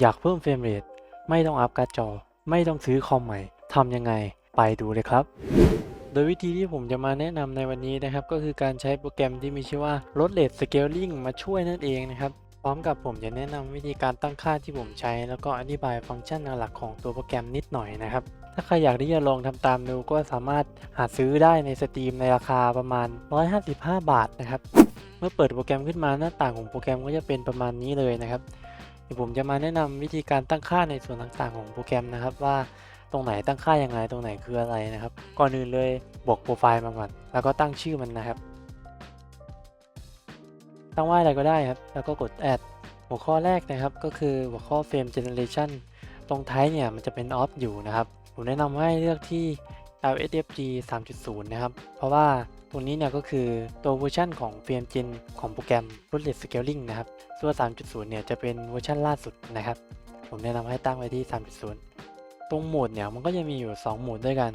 อยากเพิ่มเฟรมเรทไม่ต้องอัพการ์ดจอ ไม่ต้องซื้อคอมใหม่ทำยังไงไปดูเลยครับ โดยวิธีที่ผมจะมาแนะนำในวันนี้นะครับ ก็คือการใช้โปรแกรมที่มีชื่อว่า Load Rate Scaling มาช่วยนั่นเองนะครับ พร้อมกับผมจะแนะนำวิธีการตั้งค่าที่ผมใช้ แล้วก็อธิบายฟังก์ชันหลักของตัวโปรแกรมนิดหน่อยนะครับ ถ้าใครอยากที่จะลองทำตามดูก็สามารถหาซื้อได้ในสตรีมในราคาประมาณ 155 บาทนะครับ เมื่อเปิดโปรแกรมขึ้นมาหน้าต่างของโปรแกรมก็จะเป็นประมาณนี้เลยนะครับ เดี๋ยวผมจะมาแนะนำวิธีการตั้งค่าในส่วนต่างๆของโปรแกรมนะครับ ว่าตรงไหนตั้งค่ายังไงตรงไหนคืออะไรนะครับ ก่อนอื่นเลยบอกโปรไฟล์มาก่อนแล้วก็ตั้งชื่อมันนะครับ ตั้งว่าอะไรก็ได้ครับ แล้วก็กด add หัวข้อแรกนะครับ ก็คือหัวข้อ frame generation ตรงท้ายเนี่ยมันจะเป็น off อยู่นะครับ ผมแนะนำให้เลือกที่ LSFG 3.0 นะครับ เพราะว่าตรงนี้เนี่ยก็คือตัวเวอร์ชันของ Frame Gen ของโปรแกรม Rootless Scaling นะครับส่วน3.0 เนี่ยจะเป็นเวอร์ชันล่าสุดนะครับ ผมแนะนำให้ตั้งไว้ที่ 3.0 ตรงโหมดเนี่ยมันก็จะมีอยู่ 2 โหมดด้วยกัน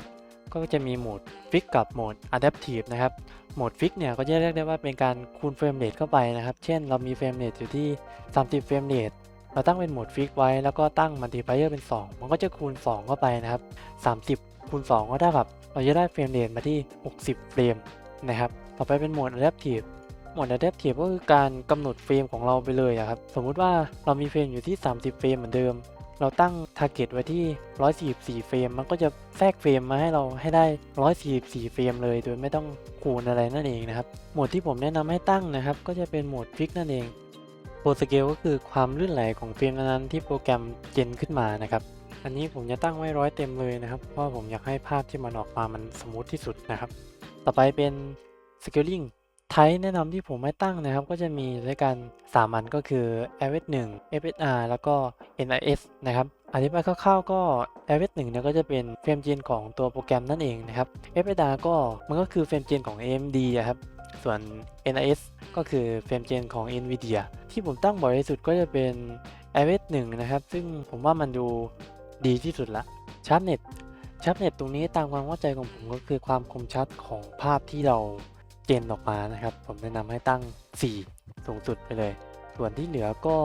ก็จะมีโหมด Fix กับโหมด Adaptive นะครับ โหมด Fix เนี่ยก็จะเรียกได้ว่าเป็นการคูณเฟรมเรทเข้าไปนะครับ เช่นเรามีเฟรมเรทอยู่ที่ 30 เฟรมเรท เราตั้งเป็นโหมด Fix ไว้แล้วก็ตั้ง Multiplier เป็น 2 มันก็จะคูณ 2 เข้าไปนะครับ 30 คูณ 2 ก็ได้แบบเราจะได้เฟรมเรทมาที่ 60 เฟรมนะครับ ต่อไปเป็นโหมด Adaptive โหมด Adaptive ก็คือการกำหนดเฟรมของเราไปเลยอะครับ สมมุติว่าเรามีเฟรมอยู่ที่ 30 เฟรมเหมือนเดิม เราตั้ง target ไว้ที่ 144 เฟรม มันก็จะแทรกเฟรมมาให้เราให้ได้ 144 เฟรมเลย โดยไม่ต้องคูณอะไรนั่นเองนะครับ โหมดที่ผมแนะนำให้ตั้งนะครับ ก็จะเป็นโหมด Fix นั่นเอง โปรสเกลก็คือความลื่นไหลของเฟรมนั้นที่โปรแกรมเจนขึ้นมานะครับอันนี้ผมจะตั้งไว้ร้อยเต็มเลยนะครับ เพราะผมอยากให้ภาพที่มันออกมามันสมูทที่สุดนะครับ ต่อไปเป็น scaling ไทป์แนะนำที่ผมให้ตั้งนะครับ ก็จะมีด้วยกัน3อันก็คือ average 1 FSR แล้วก็ NIS นะครับอธิบายคร่าวๆก็ average 1เนี่ยก็จะเป็นเฟรมเจนของตัวโปรแกรมนั่นเองนะครับ FSR ก็มันก็คือเฟรมเจนของ AMD อะครับ ส่วน NIS ก็คือเฟรมเจนของ NVIDIA ที่ผมตั้งบ่อยที่สุดก็จะเป็น a v e 1นะครับ ซึ่งผมว่ามันดูดีที่สุดละ Sharpnet Sharpnet ตรงนี้ตามความเข้าใจของผมก็คือความคมชัดของภาพที่เราเจนออกมานะครับ ผมแนะนำให้ตั้ง 4 สูงสุดไปเลย ส่วนที่เหลือก็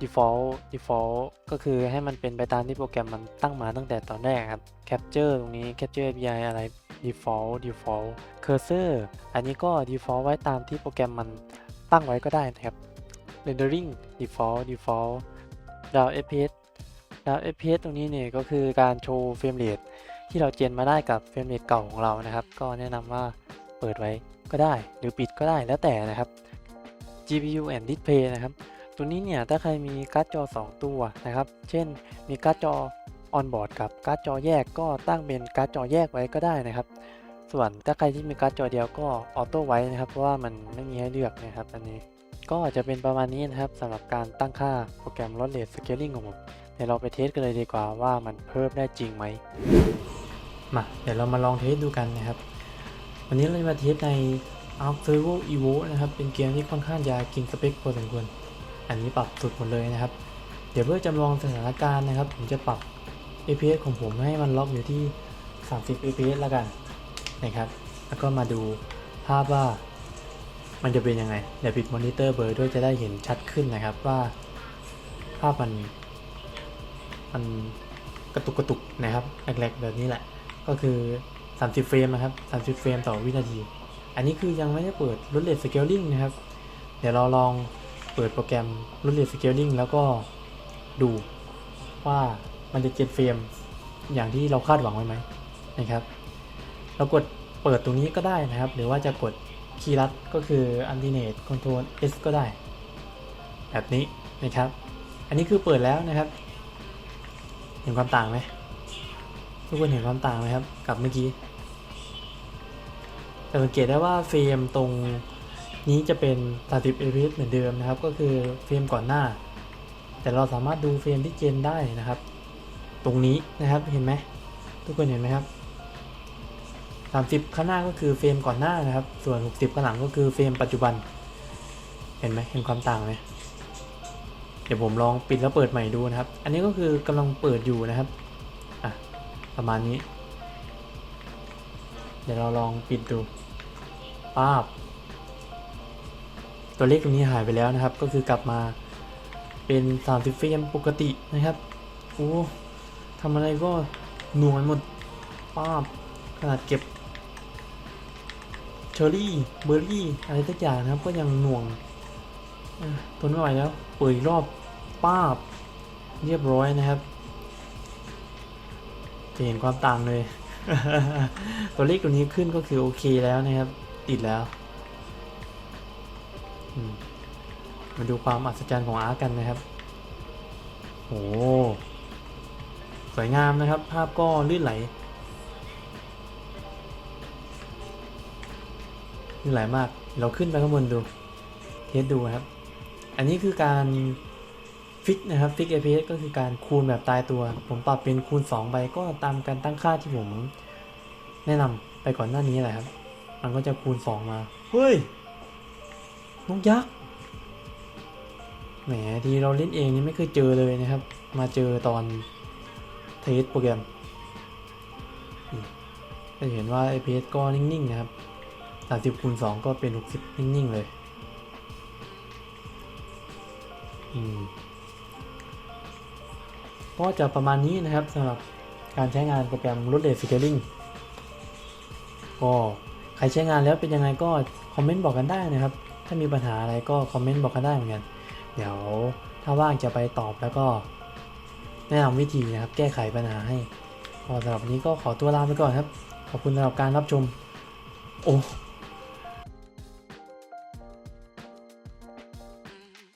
default default ก็คือให้มันเป็นไปตามที่โปรแกรมมันตั้งมาตั้งแต่ตอนแรกครับ capture ตรงนี้ capture API อะไร default default cursor อันนี้ก็ default ไว้ตามที่โปรแกรมมันตั้งไว้ก็ได้นะครับ rendering default default down fps down fps ตรงนี้เนี่ยก็คือการโชว์เฟรมเรทที่เราเจนมาได้กับเฟรมเรทเก่าของเรานะครับ ก็แนะนำว่าเปิดไว้ก็ได้ หรือปิดก็ได้แล้วแต่นะครับ GPU and display นะครับ ตัวนี้เนี่ยถ้าใครมีการ์ดจอ 2 ตัวนะครับ เช่นมีการ์ดจอ on board กับการ์ดจอแยกก็ตั้งเป็นการ์ดจอแยกไว้ก็ได้นะครับ ส่วนถ้าใครที่มีการ์ดจอเดียวก็ออโต้ไว้นะครับ เพราะว่ามันไม่มีให้เลือกนะครับอันนี้ก็จะเป็นประมาณนี้นะครับสำหรับการตั้งค่าโปรแกรม Load Rate Scaling ของผมเดี๋ยวเราไปเทสกันเลยดีกว่าว่ามันเพิ่มได้จริงไหมมาเดี๋ยวเรามาลองเทสดูกันนะครับ วันนี้เราจะมาเทสใน Arc Server Evo นะครับ เป็นเกมที่ค่อนข้างจะกินสเปคพอสมควรอันนี้ปรับสุดหมดเลยนะครับ เดี๋ยวเพื่อจำลองสถานการณ์นะครับ ผมจะปรับ APS ของผมให้มันล็อกอยู่ที่ 30 APS แล้วกันนะครับ แล้วก็มาดูภาพว่ามันจะเป็นยังไง เดี๋ยวปิดมอนิเตอร์เบอร์ด้วยจะได้เห็นชัดขึ้นนะครับว่าภาพมันมันกระตุกกระตุกนะครับแรกๆแบบนี้แหละ ก็คือ 30 เฟรมนะครับ 30 เฟรมต่อวินาที อันนี้คือยังไม่ได้เปิดรุ่นเลทสเกลลิงนะครับ เดี๋ยวเราลองเปิดโปรแกรมรุ่นเลทสเกลลิงแล้วก็ดูว่า มันจะเจ็ดเฟรมอย่างที่เราคาดหวังไว้ไหมนะครับ เรากดเปิดตรงนี้ก็ได้นะครับ หรือว่าจะกดคีย์ลัดก็คือ Alternate Control S ก็ได้ แบบนี้นะครับ อันนี้คือเปิดแล้วนะครับ เห็นความต่างไหมทุกคนเห็นความต่างไหมครับ กับเมื่อกี้จะสังเกตได้ว่าเฟรมตรงนี้จะเป็น30 fps เหมือนเดิมนะครับ ก็คือเฟรมก่อนหน้า แต่เราสามารถดูเฟรมที่เจนได้นะครับ ตรงนี้นะครับเห็นไหมทุกคนเห็นไหมครับ 30 ข้างหน้าก็คือเฟรมก่อนหน้านะครับ ส่วน 60 ข้างหลังก็คือเฟรมปัจจุบัน เห็นไหมเห็นความต่างไหมเดี๋ยวผมลองปิดแล้วเปิดใหม่ดูนะครับ อันนี้ก็คือกำลังเปิดอยู่นะครับอะประมาณนี้ เดี๋ยวเราลองปิดดูป้าบ ตัวเลขตรงนี้หายไปแล้วนะครับ ก็คือกลับมาเป็น 30 เฟรมปกตินะครับโอ้ำอะไรก็หน่วยหมดป้าบขนาดเก็บเชอร์รี่เบอร์รี่อะไรสักอย่างนะครับ ก็ยังหน่วงทนไม่ไหวแล้วเปิดรอบป้าบ เรียบร้อยนะครับจะเห็นความต่างเลย ตัวเลขตัวนี้ขึ้นก็คือโอเคแล้วนะครับ ติดแล้ว มาดูความอัศจรรย์ของอาร์กันนะครับ โอ้ สวยงามนะครับ ภาพก็ลื่นไหลลื่นไหลมาก เราขึ้นไปข้างบนดูเทสดูครับ อันนี้คือการฟิกนะครับฟิก APS ก็คือการคูณแบบตายตัว ผมปรับเป็นคูณ 2 ไปก็ตามการตั้งค่าที่ผมแนะนำไปก่อนหน้านี้แหละครับ มันก็จะคูณ 2 มา เฮ้ยนกยักษ์แหมทีเราเล่นเองนี่ไม่เคยเจอเลยนะครับ มาเจอตอน เทสโปรแกรมจะเห็นว่า APS ก็นิ่งๆ นะครับ 30คูณ2ก็เป็น 60 นิ่ง ๆ เลย ก็จะประมาณนี้นะครับสำหรับการใช้งานโปรแกรม r o t r a t e Scaling ก็ใครใช้งานแล้วเป็นยังไงก็คอมเมนต์บอกกันได้นะครับ ถ้ามีปัญหาอะไรก็คอมเมนต์บอกกันได้เหมือนกัน เดี๋ยวถ้าว่างจะไปตอบแล้วก็ แนะนำวิธีนะครับแก้ไขปัญหาให้ก็สำหรับวันนี้ก็ขอตัวลาไปก่อนครับ ขอบคุณสำหรับการรับชม โอ้